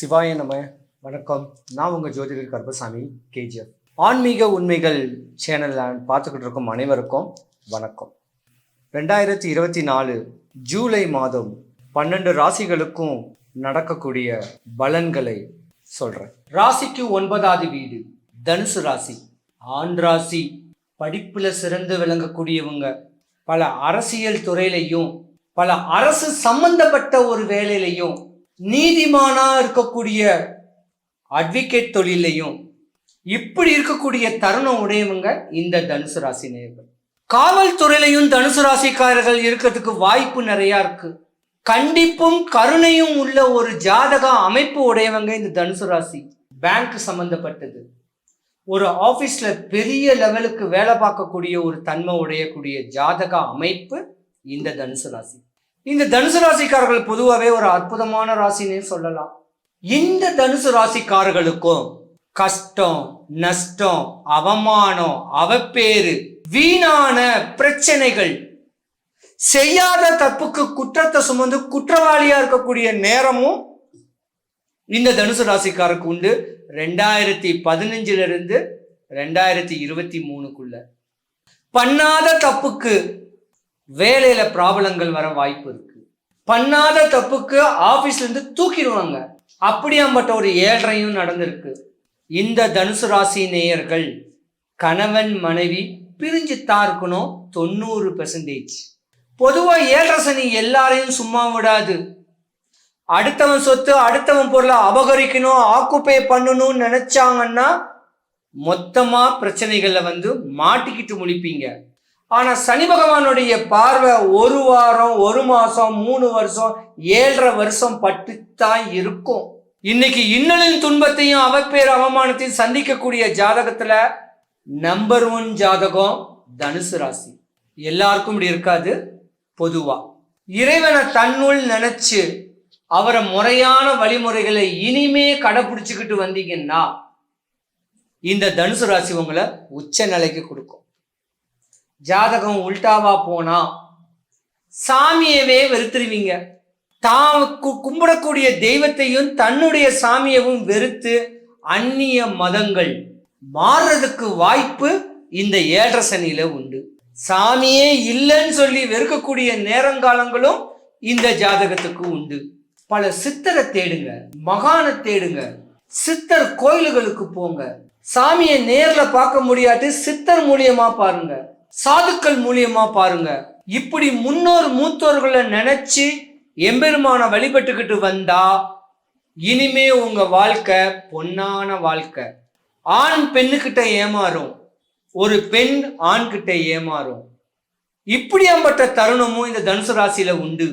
சிவாய நம. வணக்கம். நான் உங்கள் ஜோதிடர் கருப்பசாமி கேஜிஎஃப். ஆன்மீக உண்மைகள் சேனலில் பார்த்துக்கிட்டு இருக்கும் அனைவருக்கும் வணக்கம். ரெண்டாயிரத்தி இருபத்தி நாலு ஜூலை மாதம் பன்னெண்டு ராசிகளுக்கும் நடக்கக்கூடிய பலன்களை சொல்கிறேன் ராசிக்கு ஒன்பதாவது வீடு தனுசு ராசி. ஆண் ராசி படிப்பில் சிறந்து விளங்கக்கூடியவங்க. பல அரசியல் துறையிலையும் பல அரசு சம்பந்தப்பட்ட ஒரு வேலையிலையும் நீதிமானா இருக்கக்கூடிய அட்வொகேட் தொழிலையும் இப்படி இருக்கக்கூடிய தருணம் உடையவங்க இந்த தனுசு ராசி நேர்கள் காவல்துறையிலையும் தனுசு ராசிக்காரர்கள் இருக்கிறதுக்கு வாய்ப்பு நிறைய இருக்கு. கண்டிப்பும் கருணையும் உள்ள ஒரு ஜாதக அமைப்பு உடையவங்க இந்த தனுசு ராசி. பேங்க் சம்பந்தப்பட்டது. ஒரு ஆபீஸ்ல பெரிய லெவலுக்கு வேலை பார்க்கக்கூடிய ஒரு தன்மை உடையக்கூடிய ஜாதக அமைப்பு இந்த தனுசு ராசி. இந்த தனுசு ராசிக்காரர்கள் பொதுவாகவே ஒரு அற்புதமான ராசினே சொல்லலாம். இந்த தனுசு ராசிக்காரர்களுக்கும் கஷ்டம் நஷ்டம் அவமானம் அவப்பேறு வீணான பிரச்சனைகள் செய்யாத தப்புக்கு குற்றத்தை சுமந்து குற்றவாளியா இருக்கக்கூடிய நேரமும் இந்த தனுசு ராசிக்காருக்கு உண்டு. ரெண்டாயிரத்தி பதினஞ்சுல இருந்து ரெண்டாயிரத்தி இருபத்தி மூணுக்குள்ள. பண்ணாத தப்புக்கு வேலையில ப்ராப்ளங்கள் வர வாய்ப்பு இருக்கு. பண்ணாத தப்புக்கு ஆபீஸ்ல இருந்து தூக்கிடுவாங்க. அப்படியாம்பட்ட ஒரு ஏழ்றையும் நடந்திருக்கு. இந்த தனுசு ராசி நேயர்கள் கணவன் மனைவி பிரிஞ்சு தான் இருக்கணும் தொண்ணூறு பெர்சன்டேஜ் பொதுவாக ஏழரை சனி எல்லாரையும் சும்மா விடாது. அடுத்தவன் சொத்து அடுத்தவன் பொருளை அபகரிக்கணும் ஆக்குப்பை பண்ணணும்னு நினைச்சாங்கன்னா மொத்தமாக பிரச்சனைகளில் வந்து மாட்டிக்கிட்டு முழிப்பீங்க. ஆனா சனி பகவானுடைய பார்வை ஒரு வாரம் ஒரு மாசம் மூணு வருஷம் ஏழரை வருஷம் பட்டுத்தான் இருக்கும். இன்னைக்கு இன்னலின் துன்பத்தையும் அவப்பேர் அவமானத்தையும் சந்திக்கக்கூடிய ஜாதகத்துல நம்பர் ஒன் ஜாதகம் தனுசு ராசி. எல்லாருக்கும் இப்படி இருக்காது பொதுவா. இறைவனை தன்னுள் நினைச்சு அவரை முறையான வழிமுறைகளை இனிமே கடைபிடிச்சுக்கிட்டு வந்தீங்கன்னா இந்த தனுசு ராசி உங்களை உச்ச நிலைக்கு கொடுக்கும். ஜாதகம் உல்டாவா போனா சாமியவே வெறுத்துருவீங்க. தாக்கு கும்பிடக்கூடிய தெய்வத்தையும் தன்னுடைய சாமியவும் வெறுத்து அந்நிய மதங்கள் மாறுறதுக்கு வாய்ப்பு இந்த ஏழரை சனியில உண்டு. சாமியே இல்லைன்னு சொல்லி வெறுக்கக்கூடிய நேரங்காலங்களும் இந்த ஜாதகத்துக்கு உண்டு. பல சித்தரை தேடுங்க மகானை தேடுங்க சித்தர் கோயில்களுக்கு போங்க. சாமியை நேரில் பார்க்க முடியாட்டி சித்தர் மூலியமா பாருங்க. சாதுக்கள் மூலியமா பாருங்க. இப்படி முன்னோர் மூத்தோர்களை நினைச்சு எம்பெருமான வழிபட்டுக்கிட்டு வந்தா இனிமே உங்க வாழ்க்கை பொன்னான வாழ்க்கை. ஆண் பெண்ணுக்கிட்ட ஏமாறும் ஒரு பெண் ஆண்கிட்ட ஏமாறும். இப்படியாம்பட்ட தருணமும் இந்த தனுசு ராசியில உண்டு.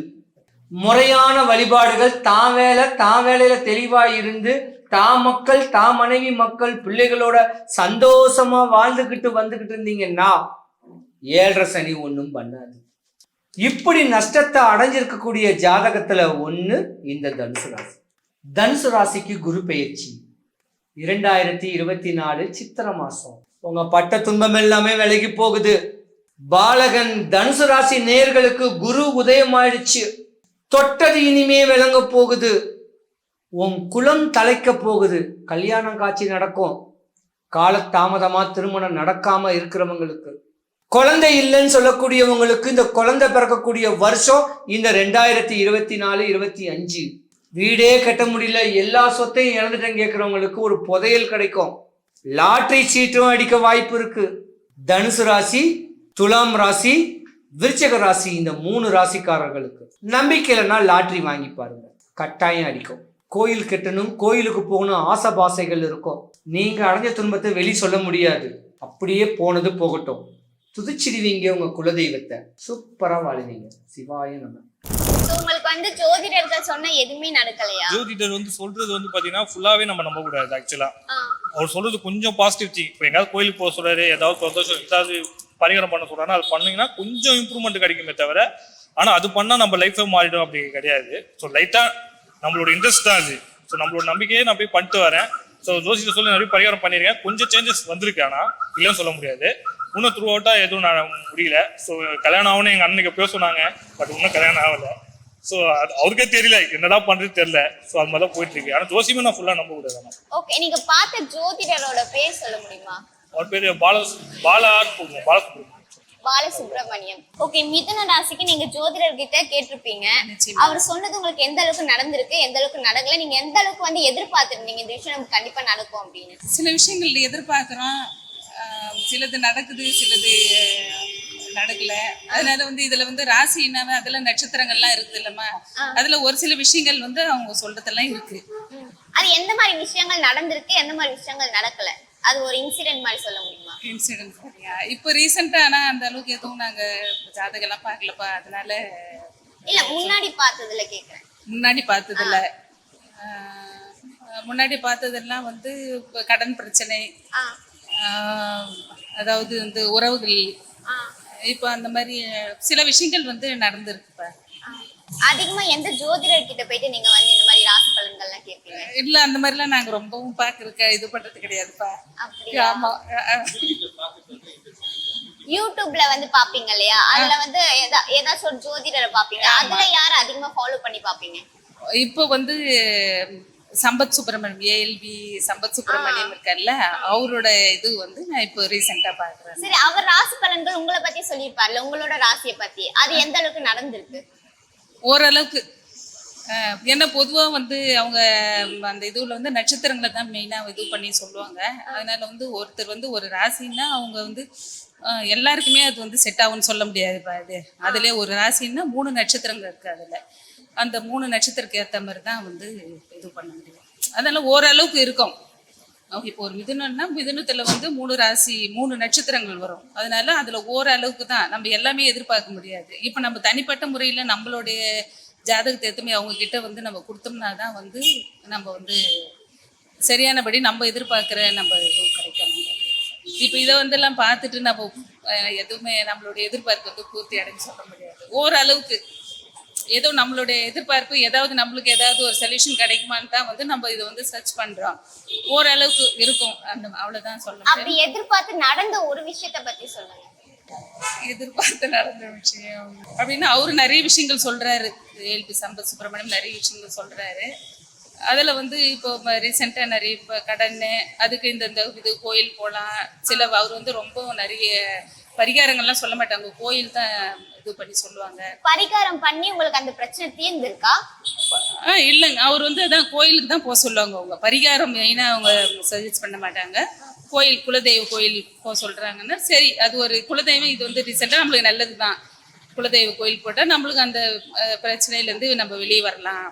முறையான வழிபாடுகள் தான் வேலை தான் வேலையில தெளிவா இருந்து தா மக்கள் தா மனைவி மக்கள் பிள்ளைகளோட சந்தோஷமா வாழ்ந்துகிட்டு வந்துகிட்டு இருந்தீங்கன்னா ஏழரை சனி ஒன்றும் பண்ணாது. இப்படி நஷ்டத்தை அடைஞ்சிருக்கக்கூடிய ஜாதகத்துல ஒன்று இந்த தனுசு ராசி. தனுசு ராசிக்கு குரு பெயர்ச்சி. இரண்டாயிரத்தி இருபத்தி நாலு சித்திர மாசம். உங்க பட்ட துன்பம் எல்லாமே விலகி போகுது. பாலகன் தனுசு ராசி நேர்களுக்கு குரு உதயமாயிடுச்சு தொட்டது இனிமே விளங்க போகுது. உன் குலம் தலைக்க போகுது. கல்யாணம் காட்சி நடக்கும். காலத்தாமதமா திருமணம் நடக்காம இருக்கிறவங்களுக்கு. குழந்தை இல்லைன்னு சொல்லக்கூடியவங்களுக்கு இந்த குழந்தை பிறக்கக்கூடிய வருஷம் இந்த ரெண்டாயிரத்தி இருபத்தி நாலு இருபத்தி அஞ்சு. வீடே கட்ட முடியல. எல்லா சொத்தையும் இழந்துட்டேன் கேட்குறவங்களுக்கு ஒரு புதையல் கிடைக்கும். லாட்டரி சீட்டும் அடிக்க வாய்ப்பு இருக்கு. தனுசு ராசி துலாம் ராசி விருச்சக ராசி இந்த மூணு ராசிக்காரர்களுக்கு. நம்பிக்கை இல்லைன்னா வாங்கி பாருங்க. கட்டாயம் அடிக்கும். கோயில் கட்டணும் கோயிலுக்கு போகணும் ஆசை பாசைகள் இருக்கும். நீங்க அடைஞ்ச துன்பத்தை வெளி சொல்ல முடியாது. அப்படியே போனது போகட்டும். துதிச்சிடுவீங்க உங்க குலதெய்வத்தை. சூப்பரா வாழுவீங்க சிவாய நம்ம So, உங்களுக்கு வந்து ஜோதிடர்கள் சொன்ன எதுவுமே நடக்கலையா? ஜோதிடர் வந்து சொல்றது வந்து பாத்தீங்கன்னா ஃபுல்லாவே நம்ம நம்ப கூடாது ஆக்சுவலா அவர் சொல்றது கொஞ்சம் பாசிட்டிவ் திங் இப்போ எங்காவது கோயிலுக்கு போக சொல்றாரு ஏதாவது சந்தோஷம் ஏதாவது பரிகாரம் பண்ண சொல்றாருன்னா அது பண்ணீங்கன்னா கொஞ்சம் இம்ப்ரூவ்மெண்ட் கிடைக்குமே தவிர ஆனா அது பண்ணா நம்ம லைஃபே மாறிடும் அப்படி கிடையாது. ஸோ லைட்டா நம்மளோட இன்ட்ரெஸ்ட் தான் அது. ஸோ நம்மளோட நம்பிக்கையே நான் போய் பண்ணிட்டு வரேன். ஸோ ஜோசியர் சொல்லி நிறைய பரிகாரம் பண்ணியிருக்கேன். கொஞ்சம் சேஞ்சஸ் வந்திருக்கு ஆனா இல்லைன்னு சொல்ல முடியாது. இன்னும் த்ரூ அவுட்டா எதுவும் நான் முடியல. ஸோ கல்யாணம் ஆகணும் எங்க அண்ணனுக்கு எப்பயோ சொன்னாங்க பட் இன்னும் கல்யாணம் ஆகல. ஸோ அவருக்கே தெரியல என்னடா பண்றது தெரியல. ஸோ அது மாதிரி தான் போயிட்டு இருக்கு ஆனா ஜோசியமே நான் ஃபுல்லா நம்ப கூடாது. ஓகே நீங்க பார்த்த ஜோதிடரோட பேர் சொல்ல முடியுமா? அவர் பேரு பால போடுவோம் பாலசுப்ரமணியம். பாலசுப்ரமணியம். ஓகே மிதுன ராசிக்கு நீங்க ஜோதிடர் கிட்ட கேட்டிருப்பீங்க அவர் சொன்னது உங்களுக்கு எந்த அளவுக்கு நடந்திருக்கு எந்த அளவுக்கு நடக்கல நீங்க எந்த அளவுக்கு வந்து எதிர்பார்த்திருந்தீங்க இந்த விஷயம் நமக்கு கண்டிப்பா நடக்கும் அப்படின்னு. சில விஷயங்கள் எதிர்பார்க்குறோம். சிலது நடக்குது சிலது நடக்கல. அதனால வந்து இதுல வந்து ராசி என்னவா அதுல நட்சத்திரங்கள்லாம் இருக்குது இல்லம்மா. அதுல ஒரு சில விஷயங்கள் வந்து அவங்க சொல்றதெல்லாம் இருக்கு. அது எந்த மாதிரி விஷயங்கள் நடந்திருக்கு எந்த மாதிரி விஷயங்கள் நடக்கல? அது ஒரு இன்சிடென்ட் மாதிரி சொல்ல முடியுமா? இன்சிடென்ட் சரியா இப்போ ரீசெண்டா ஆனா அந்த அளவுக்கு எதுவும் நாங்க ஜாதகம்லாம் பார்க்கலப்பா. அதனால இல்ல முன்னாடி பார்த்ததுல கேக்குறேன். முன்னாடி பார்த்ததில்ல முன்னாடி பார்த்ததெல்லாம் வந்து இப்ப கடன் பிரச்சனை. ஆஹ் அதாவது வந்து உறவுகள். இப்போ அந்த மாதிரி சில விஷயங்கள் வந்து நடந்திருக்குப்பா. அதிகமா எந்த ஜோதிடர் கிட்ட போயிட்டு நீங்க வந்து இந்த மாதிரி ராசி பலன்கள்லாம் கேட்பீங்க? இல்ல அந்த மாதிரிலாம் நாங்க ரொம்பவும் பாக்குறக்க இது பண்றது கிடையாதுப்பா ஆமா யூடியூப்ல வந்து பாப்பீங்க இல்லையா? அதுல வந்து ஏதாச்சும் ஒரு ஜோதிடரை பாப்பீங்க? அதுல யார அதிகமா ஃபாலோ பண்ணி பாப்பீங்க? இப்போ வந்து சம்பத் சுப்பிரமணியம் ஏஎல்பி சம்பத் சுப்பிரமணியம் இருக்கார்ல அவரோட இது வந்து நான் இப்போ ரீசெண்டா பாக்குறேன். சரி அவர் ராசி பலன்கள் உங்களை பத்தி சொல்லியிருப்பார்ல உங்களோட ராசியை பத்தி. அது எந்த அளவுக்கு நடந்திருக்கு? ஓரளவுக்கு. ஏன்னா பொதுவாக வந்து அவங்க அந்த இதுவில் வந்து நட்சத்திரங்களை தான் மெயினாக இது பண்ணி சொல்லுவாங்க. அதனால வந்து ஒருத்தர் வந்து ஒரு ராசின்னா அவங்க வந்து எல்லாருக்குமே அது வந்து செட் ஆகும்னு சொல்ல முடியாதுப்பா அது அதுல ஒரு ராசின்னா மூணு நட்சத்திரங்கள் இருக்கு அதில். அந்த மூணு நட்சத்திரத்துக்கு ஏற்ற மாதிரி தான் வந்து இது பண்ண முடியும். அதனால ஓரளவுக்கு இருக்கும். அவங்க இப்போ ஒரு மிதுனம்னா மிதுனத்துல வந்து மூணு ராசி மூணு நட்சத்திரங்கள் வரும். அதனால அதுல ஓரளவுக்கு தான் நம்ம எல்லாமே எதிர்பார்க்க முடியாது. இப்போ நம்ம தனிப்பட்ட முறையில நம்மளுடைய ஜாதகத்தை அவங்க கிட்ட வந்து நம்ம கொடுத்தோம்னா தான் வந்து நம்ம வந்து சரியானபடி நம்ம எதிர்பார்க்குற நம்ம இதுவும் கிடைக்கணும் இப்போ இதை வந்து எல்லாம் பார்த்துட்டு நம்ம எதுவுமே நம்மளுடைய எதிர்பார்ப்பு வந்து பூர்த்தி அடைஞ்சு சொல்ல முடியாது. ஓரளவுக்கு ஏதோ நம்மளுடைய எதிர்பார்ப்பு ஏதாவது நம்மளுக்கு ஏதாவது ஒரு சொல்யூஷன் கிடைக்குமான்னு தான் வந்து நம்ம இதை வந்து சர்ச் பண்றோம். ஓரளவுக்கு இருக்கும். அந்த அவ்வளவுதான் சொல்ல முடியும். அப்படி எதிர்பார்த்து நடந்த ஒரு விஷயத்த பத்தி சொல்லுங்க. எதிர்பார்த்து நடந்த விஷயம். அப்படின்னா அவரு நிறைய விஷயங்கள் சொல்றாரு. ஏல்பி சம்பத் சுப்பிரமணியம் நிறைய விஷயங்கள் சொல்றாரு. அதுல வந்து இப்போ ரீசெண்டா நிறைய இப்போ கடன் அதுக்கு இந்த இந்த இது கோயில் போகலாம் சில அவர் வந்து ரொம்ப நிறைய பரிகாரங்கள்லாம் சொல்ல மாட்டாங்க. கோயில் தான் இது பண்ணி சொல்லுவாங்க. பரிகாரம் பண்ணி உங்களுக்கு அந்த பிரச்சனை தீர்ந்திருக்கா? ஆ இல்லைங்க. அவர் வந்து அதான் கோயிலுக்கு தான் போக சொல்லுவாங்க அவங்க. பரிகாரம் மெயினாக அவங்க சஜஸ்ட் பண்ண மாட்டாங்க. கோயில் குலதெய்வ கோயில் போக சொல்கிறாங்கன்னா சரி அது ஒரு குலதெய்வம் இது வந்து ரீசெண்டாக நம்மளுக்கு நல்லது தான் குலதெய்வ கோயில் போட்டால் நம்மளுக்கு அந்த பிரச்சனையிலேருந்து நம்ம வெளியே வரலாம்.